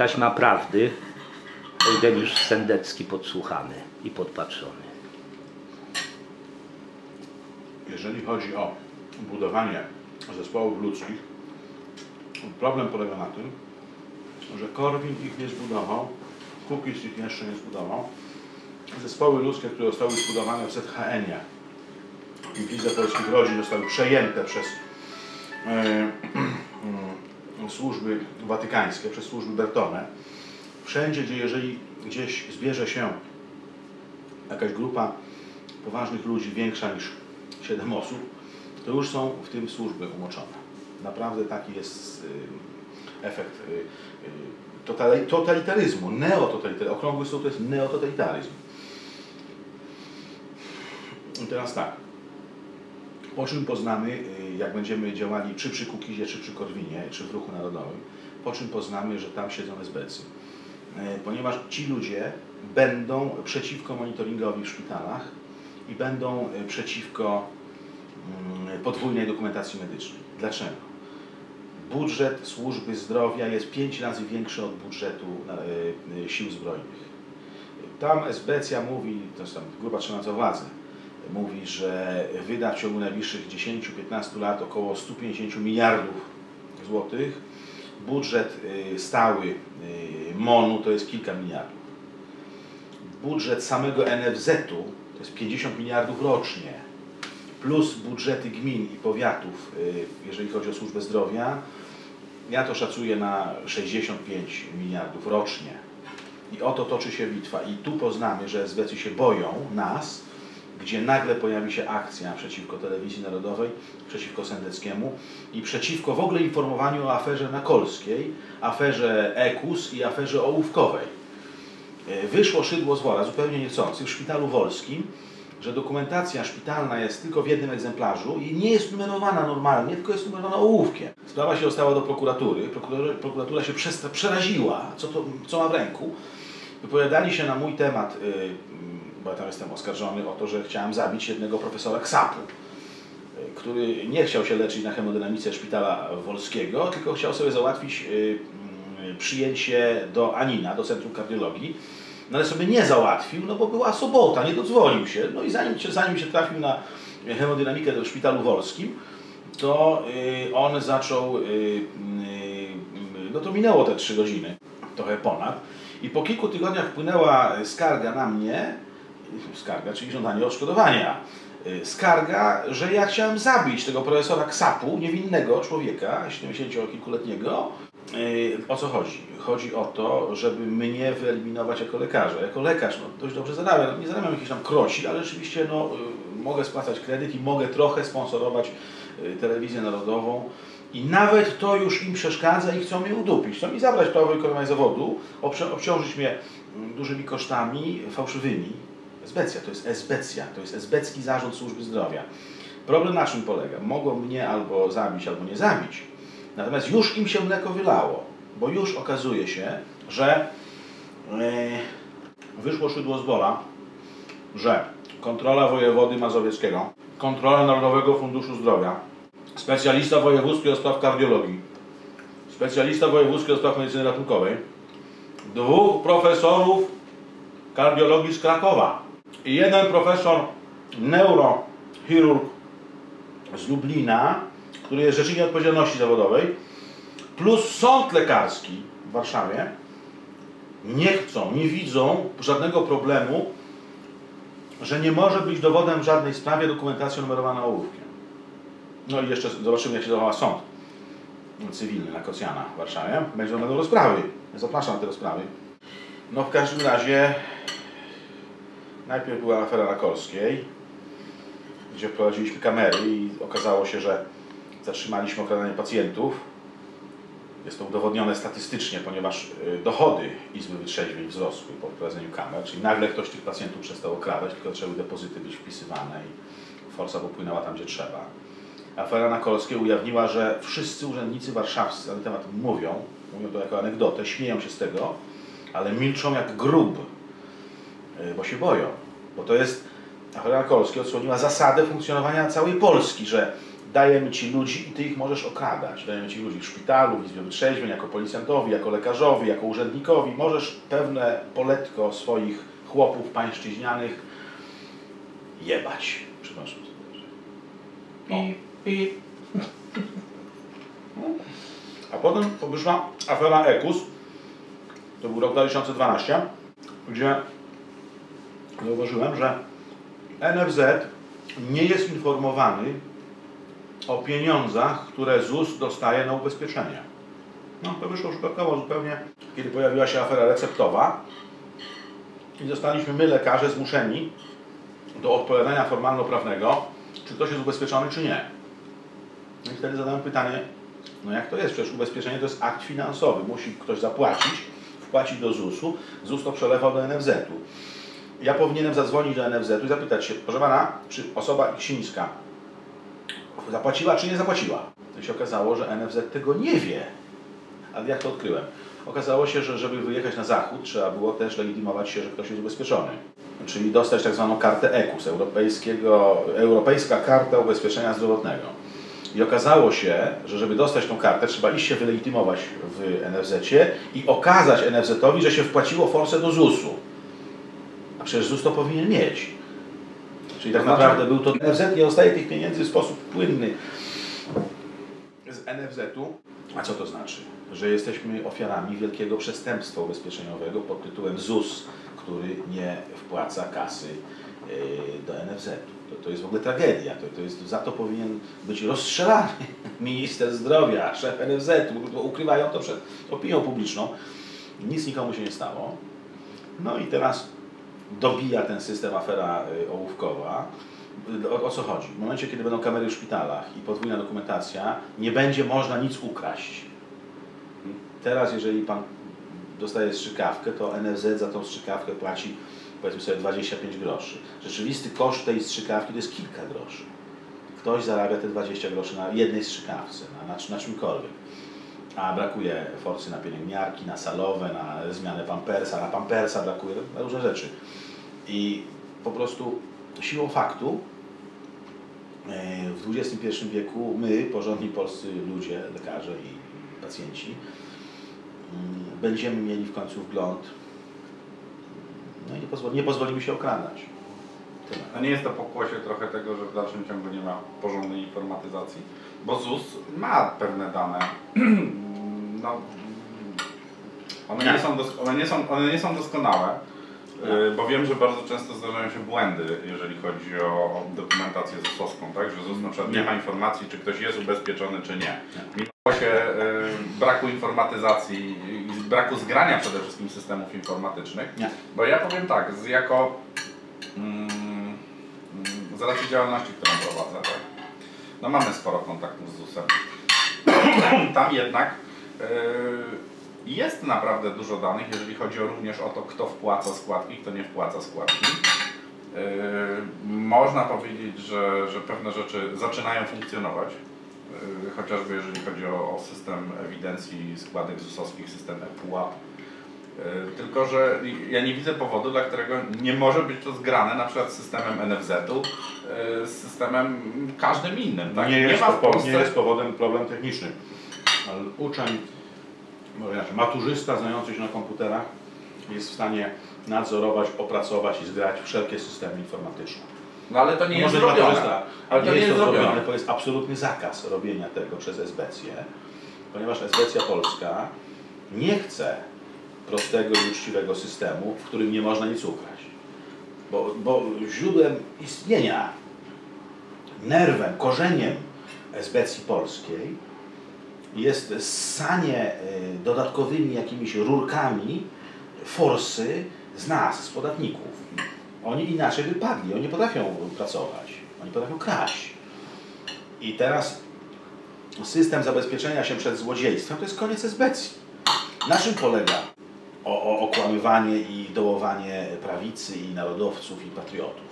Taśma prawdy. Eugeniusz Sendecki podsłuchany i podpatrzony. Jeżeli chodzi o budowanie zespołów ludzkich, problem polega na tym, że Korwin ich nie zbudował, Kukiz ich jeszcze nie zbudował. Zespoły ludzkie, które zostały zbudowane w ZHN-ie Lidze Polskich Rodzin zostały przejęte przez e, służby watykańskie, przez służby Bertone. Wszędzie, gdzie jeżeli gdzieś zbierze się jakaś grupa poważnych ludzi większa niż 7 osób, to już są w tym służby umoczone. Naprawdę taki jest y, efekt y, y, totali- totalitaryzmu, neototalitaryzmu. Okrągły stół to jest neototalitaryzm. I teraz tak. Po czym poznamy, y, jak będziemy działali czy przy Kukizie, czy przy Korwinie, czy w Ruchu Narodowym, po czym poznamy, że tam siedzą esbecy. Ponieważ ci ludzie będą przeciwko monitoringowi w szpitalach i będą y, przeciwko mm, podwójnej dokumentacji medycznej. Dlaczego? Budżet służby zdrowia jest pięć razy większy od budżetu y, sił zbrojnych. Tam Esbecja mówi, to jest tam grupa trzymająca władzę, mówi, że wyda w ciągu najbliższych 10-15 lat około 150 miliardów złotych. Budżet y, stały y, MONU to jest kilka miliardów. Budżet samego NFZ-u to jest 50 miliardów rocznie, plus budżety gmin i powiatów, y, jeżeli chodzi o służbę zdrowia, ja to szacuję na 65 miliardów rocznie. I oto toczy się bitwa. I tu poznamy, że Esbecy się boją nas, gdzie nagle pojawi się akcja przeciwko telewizji narodowej, przeciwko Sendeckiemu i przeciwko w ogóle informowaniu o aferze Nakolskiej, aferze EKUS i aferze ołówkowej. E, Wyszło szydło z wora, zupełnie niechcący, w szpitalu wolskim, że dokumentacja szpitalna jest tylko w jednym egzemplarzu i nie jest numerowana normalnie, tylko jest numerowana ołówkiem. Sprawa się dostała do prokuratury, prokuratura, prokuratura się przeraziła, co, to, co ma w ręku. Wypowiadali się na mój temat, y, y, bo ja tam jestem oskarżony o to, że chciałem zabić jednego profesora Ksapu, który nie chciał się leczyć na hemodynamice szpitala wolskiego, tylko chciał sobie załatwić y, y, przyjęcie do Anina, do Centrum Kardiologii. No ale sobie nie załatwił, no bo była sobota, nie dodzwonił się. No i zanim, zanim się trafił na hemodynamikę do szpitalu wolskim, to y, on zaczął, y, no to minęło te trzy godziny, trochę ponad. I po kilku tygodniach wpłynęła skarga na mnie, skarga, czyli żądanie odszkodowania. Y, Skarga, że ja chciałem zabić tego profesora Ksapu, niewinnego człowieka, 70-kilkuletniego. Y, O co chodzi? Chodzi o to, żeby mnie wyeliminować jako lekarza. Jako lekarz no, dość dobrze zarabiam. Nie zarabiam jakichś tam kroci, ale rzeczywiście no, y, mogę spłacać kredyt i mogę trochę sponsorować telewizję narodową. I nawet to już im przeszkadza i chcą mnie udupić. Chcą mi zabrać prawo wykonywania zawodu, obcią- obciążyć mnie mm, dużymi kosztami fałszywymi. Esbecja, to jest esbecja, to jest esbecki zarząd służby zdrowia. Problem na czym polega? Mogą mnie albo zabić, albo nie zabić. Natomiast już im się mleko wylało, bo już okazuje się, że e, wyszło szydło z wora, że kontrola wojewody mazowieckiego, kontrola Narodowego Funduszu Zdrowia, specjalista wojewódzki do spraw kardiologii, specjalista wojewódzki do spraw medycyny ratunkowej, dwóch profesorów kardiologii z Krakowa i jeden profesor neurochirurg z Lublina, który jest rzecznikiem odpowiedzialności zawodowej, plus sąd lekarski w Warszawie, nie chcą, nie widzą żadnego problemu, że nie może być dowodem w żadnej sprawie dokumentacja numerowana ołówkiem. No i jeszcze zobaczymy, jak się zachowała sąd cywilny na Kocjana w Warszawie. Będzie będą rozprawy. Zapraszam te rozprawy. No w każdym razie najpierw była afera na Kolskiej, gdzie wprowadziliśmy kamery i okazało się, że zatrzymaliśmy okradanie pacjentów. Jest to udowodnione statystycznie, ponieważ y, dochody Izby Wytrzeźwień wzrosły po wprowadzeniu kamer, czyli nagle ktoś tych pacjentów przestał okradać, tylko zaczęły depozyty być wpisywane i forsa popłynęła tam, gdzie trzeba. Afera na Kolskiej ujawniła, że wszyscy urzędnicy warszawscy na ten temat mówią, mówią to jako anegdotę, śmieją się z tego, ale milczą jak grób, y, bo się boją. Bo to jest, afera na Kolskiej odsłoniła zasadę funkcjonowania całej Polski, że dajemy Ci ludzi i Ty ich możesz okradać. Dajemy Ci ludzi w szpitalu, w Izbie Wytrzeźwień, jako policjantowi, jako lekarzowi, jako urzędnikowi. Możesz pewne poletko swoich chłopów pańszczyźnianych jebać. Przepraszam. I, i A potem wyszła afera EKUS, to był rok 2012, gdzie zauważyłem, że NFZ nie jest informowany o pieniądzach, które ZUS dostaje na ubezpieczenie. No to wyszło przypadkowo zupełnie, kiedy pojawiła się afera receptowa i zostaliśmy my, lekarze, zmuszeni do odpowiadania formalno-prawnego, czy ktoś jest ubezpieczony, czy nie. No i wtedy zadałem pytanie, no jak to jest? Przecież ubezpieczenie to jest akt finansowy. Musi ktoś zapłacić, wpłacić do ZUS-u, ZUS to przelewał do NFZ-u. Ja powinienem zadzwonić do NFZ-u i zapytać się, proszę pana, czy osoba Ksińska zapłaciła, czy nie zapłaciła? To się okazało, że NFZ tego nie wie. Ale jak to odkryłem? Okazało się, że żeby wyjechać na zachód, trzeba było też legitymować się, że ktoś jest ubezpieczony. Czyli dostać tak zwaną kartę EKUS, Europejskiego, Europejska Karta Ubezpieczenia Zdrowotnego. I okazało się, że żeby dostać tą kartę, trzeba iść się wylegitymować w NFZ-cie i okazać NFZ-owi, że się wpłaciło forsę do ZUS-u. Przecież ZUS to powinien mieć. Czyli tak znaczy- naprawdę był to NFZ nie dostaje tych pieniędzy w sposób płynny z NFZ-u. A co to znaczy? Że jesteśmy ofiarami wielkiego przestępstwa ubezpieczeniowego pod tytułem ZUS, który nie wpłaca kasy yy, do NFZ-u. To, to jest w ogóle tragedia. To, to jest, za to powinien być rozstrzelany minister zdrowia, szef NFZ-u, bo ukrywają to przed opinią publiczną. Nic nikomu się nie stało. No i teraz dobija ten system afera y, ołówkowa. O, o co chodzi? W momencie, kiedy będą kamery w szpitalach i podwójna dokumentacja, nie będzie można nic ukraść. Teraz, jeżeli Pan dostaje strzykawkę, to NFZ za tą strzykawkę płaci powiedzmy sobie 25 groszy. Rzeczywisty koszt tej strzykawki to jest kilka groszy. Ktoś zarabia te 20 groszy na jednej strzykawce, na, na, na czymkolwiek. A brakuje forsy na pielęgniarki, na salowe, na zmianę pampersa, na pampersa brakuje, na różne rzeczy. I po prostu siłą faktu e, w XXI wieku my, porządni polscy ludzie, lekarze i pacjenci, mm, będziemy mieli w końcu wgląd no i nie, pozwoli, nie pozwolimy się okradać. A nie jest to pokłosie trochę tego, że w dalszym ciągu nie ma porządnej informatyzacji? Bo ZUS ma pewne dane. No, one, nie są dos- one, nie są, one nie są doskonałe, y, bo wiem, że bardzo często zdarzają się błędy, jeżeli chodzi o dokumentację ZUS-owską, tak? Że ZUS na przykład nie ma informacji, czy ktoś jest ubezpieczony, czy nie. Mimo się y, braku informatyzacji i braku zgrania przede wszystkim systemów informatycznych, Nie. bo ja powiem tak, jako mm, mm, z racji działalności, którą prowadzę, tak, no mamy sporo kontaktów z ZUS-em. Tam jednak yy, jest naprawdę dużo danych, jeżeli chodzi również o to, kto wpłaca składki, kto nie wpłaca składki. Yy, można powiedzieć, że, że pewne rzeczy zaczynają funkcjonować, yy, chociażby jeżeli chodzi o, o system ewidencji składek ZUS-owskich, system ePUAP. Yy, Tylko, że ja nie widzę powodu, dla którego nie może być to zgrane na przykład z systemem NFZ-u, yy, z systemem każdym innym. Tak? Nie, jest ma to, w po- Polsce nie jest powodem problem techniczny. Ale uczeń, może inaczej, maturzysta znający się na komputerach jest w stanie nadzorować, opracować i zgrać wszelkie systemy informatyczne. No ale to nie No jest może zrobione. Ale to nie jest zrobione, zrobione. to jest absolutny zakaz robienia tego przez SBC, ponieważ SBC Polska nie chce prostego i uczciwego systemu, w którym nie można nic ukraść. Bo, bo źródłem istnienia, nerwem, korzeniem SBC polskiej jest ssanie y, dodatkowymi jakimiś rurkami forsy z nas, z podatników. Oni inaczej wypadli, oni potrafią pracować, oni potrafią kraść. I teraz system zabezpieczenia się przed złodziejstwem to jest koniec SBC. Na czym polega o, o, okłamywanie i dołowanie prawicy i narodowców i patriotów?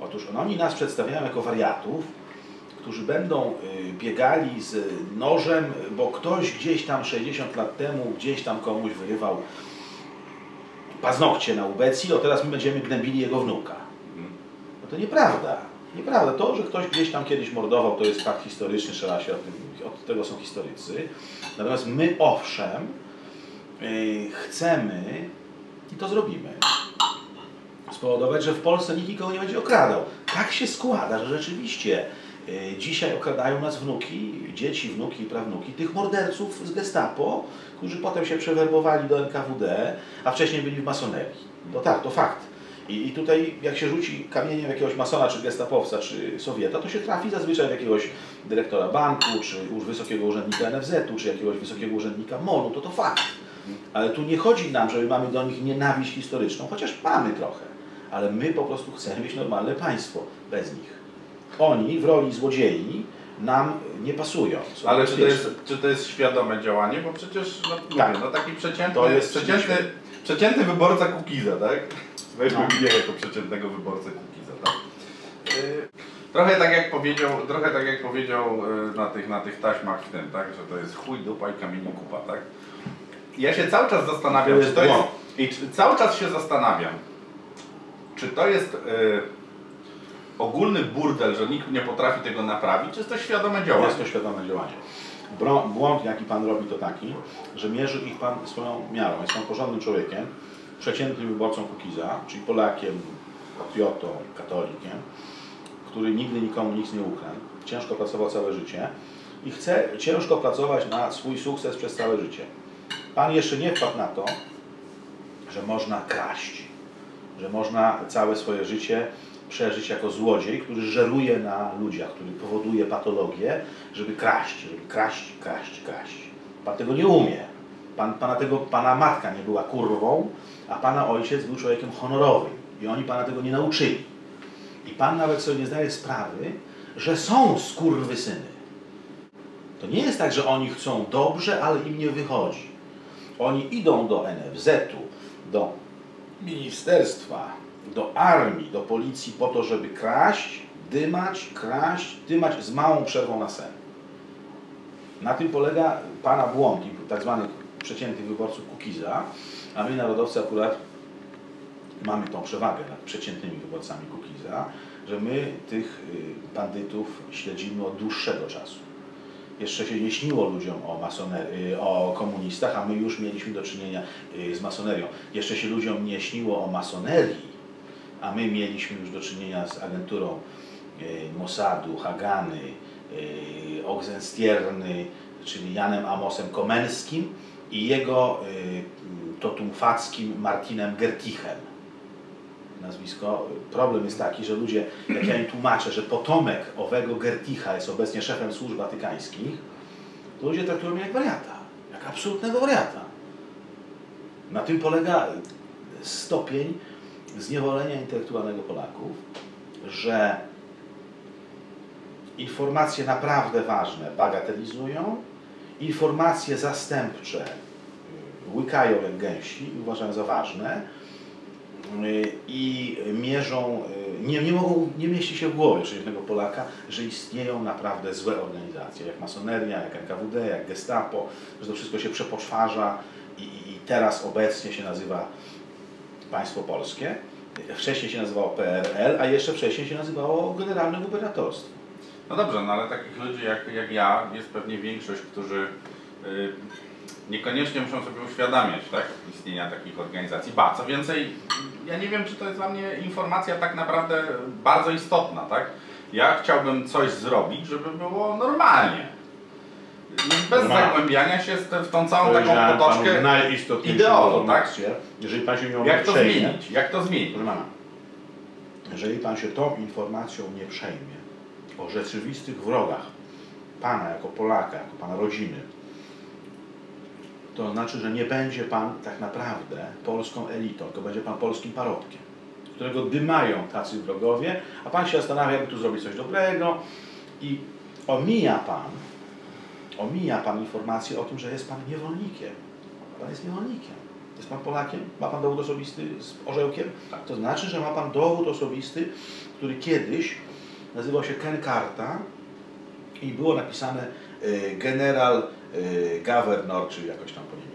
Otóż oni nas przedstawiają jako wariatów, którzy będą y, biegali z nożem, bo ktoś gdzieś tam 60 lat temu gdzieś tam komuś wyrywał paznokcie na ubecji, to teraz my będziemy gnębili jego wnuka. No to nieprawda. Nieprawda, to, że ktoś gdzieś tam kiedyś mordował, to jest fakt historyczny, trzeba się o tym, od tego są historycy. Natomiast my owszem, yy, chcemy i to zrobimy. Spowodować, że w Polsce nikt nikogo nie będzie okradał. Tak się składa, że rzeczywiście yy, dzisiaj okradają nas wnuki, dzieci, wnuki i prawnuki tych morderców z gestapo, którzy potem się przewerbowali do NKWD, a wcześniej byli w masonerii. To tak, to fakt. I, I tutaj jak się rzuci kamieniem jakiegoś masona, czy gestapowca, czy sowieta, to się trafi zazwyczaj w jakiegoś dyrektora banku, czy już wysokiego urzędnika NFZ-u, czy jakiegoś wysokiego urzędnika MON-u, to to fakt. Ale tu nie chodzi nam, żeby mamy do nich nienawiść historyczną, chociaż mamy trochę. Ale my po prostu chcemy mieć normalne państwo bez nich. Oni w roli złodziei nam nie pasują. Ale czy to, jest, czy to jest świadome działanie? Bo przecież no, Tak. mówię, no taki przeciętny, To jest przeciętny, przeciętny wyborca Kukiza, tak? Weźmy No. mnie jako przeciętnego wyborcę Kukiza, tak? Yy, Trochę tak jak powiedział, trochę tak jak powiedział yy, na tych, na tych taśmach w tym, tak? Że to jest chuj, dupa i kamieniu kupa, tak? Ja się cały czas zastanawiam, To jest czy to jest, błąd. i czy, cały czas się zastanawiam, czy to jest yy, ogólny burdel, że nikt nie potrafi tego naprawić, czy jest to świadome działanie? Jest to świadome działanie. Błąd, jaki Pan robi, to taki, że mierzy ich Pan swoją miarą. Jest Pan porządnym człowiekiem, przeciętnym wyborcą Kukiza, czyli Polakiem, patriotą, katolikiem, który nigdy nikomu nic nie ukradł, ciężko pracował całe życie i chce ciężko pracować na swój sukces przez całe życie. Pan jeszcze nie wpadł na to, że można kraść, że można całe swoje życie przeżyć jako złodziej, który żeruje na ludziach, który powoduje patologię, żeby kraść, żeby kraść, kraść, kraść. Pan tego nie umie. Pan, pana, tego, pana matka nie była kurwą, a pana ojciec był człowiekiem honorowym i oni pana tego nie nauczyli. I pan nawet sobie nie zdaje sprawy, że są skurwysyny. To nie jest tak, że oni chcą dobrze, ale im nie wychodzi. Oni idą do NFZ-u, do ministerstwa, do armii, do policji po to, żeby kraść, dymać, kraść, dymać z małą przerwą na sen. Na tym polega Pana błąd i tak zwanych przeciętnych wyborców Kukiza, a my narodowcy akurat mamy tą przewagę nad przeciętnymi wyborcami Kukiza, że my tych y, bandytów śledzimy od dłuższego czasu. Jeszcze się nie śniło ludziom o, masonerii, o komunistach, a my już mieliśmy do czynienia y, z masonerią. Jeszcze się ludziom nie śniło o masonerii, a my mieliśmy już do czynienia z agenturą y, Mossadu, Hagany, y, Oxenstierny, czyli Janem Amosem Komenskim i jego y, totumfackim Martinem Gertichem. Nazwisko. Problem jest taki, że ludzie, jak ja im tłumaczę, że potomek owego Gerticha jest obecnie szefem służb watykańskich, to ludzie traktują mnie jak wariata, jak absolutnego wariata. Na tym polega stopień zniewolenia intelektualnego Polaków, że informacje naprawdę ważne bagatelizują, informacje zastępcze łykają jak gęsi i uważają za ważne i mierzą, y, nie, nie mogą, nie mieści się w głowie przeciętnego Polaka, że istnieją naprawdę złe organizacje, jak masoneria, jak NKWD, jak gestapo, że to wszystko się przepoczwarza i, i i teraz obecnie się nazywa państwo polskie. Wcześniej się nazywało PRL, a jeszcze wcześniej się nazywało Generalne Gubernatorstwo. No dobrze, no ale takich ludzi jak, jak ja jest pewnie większość, którzy y, niekoniecznie muszą sobie uświadamiać tak, istnienia takich organizacji. Ba, co więcej, ja nie wiem, czy to jest dla mnie informacja tak naprawdę bardzo istotna, tak? Ja chciałbym coś zrobić, żeby było normalnie. Bez Normalnie. zagłębiania się w tą całą taką potoczkę. ideową, informację. Jeżeli pan się nią Jak to przejmie, zmienić? Jak to zmienić? proszę pana, jeżeli pan się tą informacją nie przejmie o rzeczywistych wrogach pana jako Polaka, jako pana rodziny, to znaczy, że nie będzie pan tak naprawdę polską elitą, tylko będzie pan polskim parobkiem, którego dymają tacy wrogowie, a pan się zastanawia, jakby tu zrobić coś dobrego i omija pan, omija pan informację o tym, że jest pan niewolnikiem. Pan jest niewolnikiem. Jest pan Polakiem? Ma pan dowód osobisty z orzełkiem? Tak. To znaczy, że ma pan dowód osobisty, który kiedyś nazywał się Ken Karta i było napisane y, general governor, czy jakoś tam po.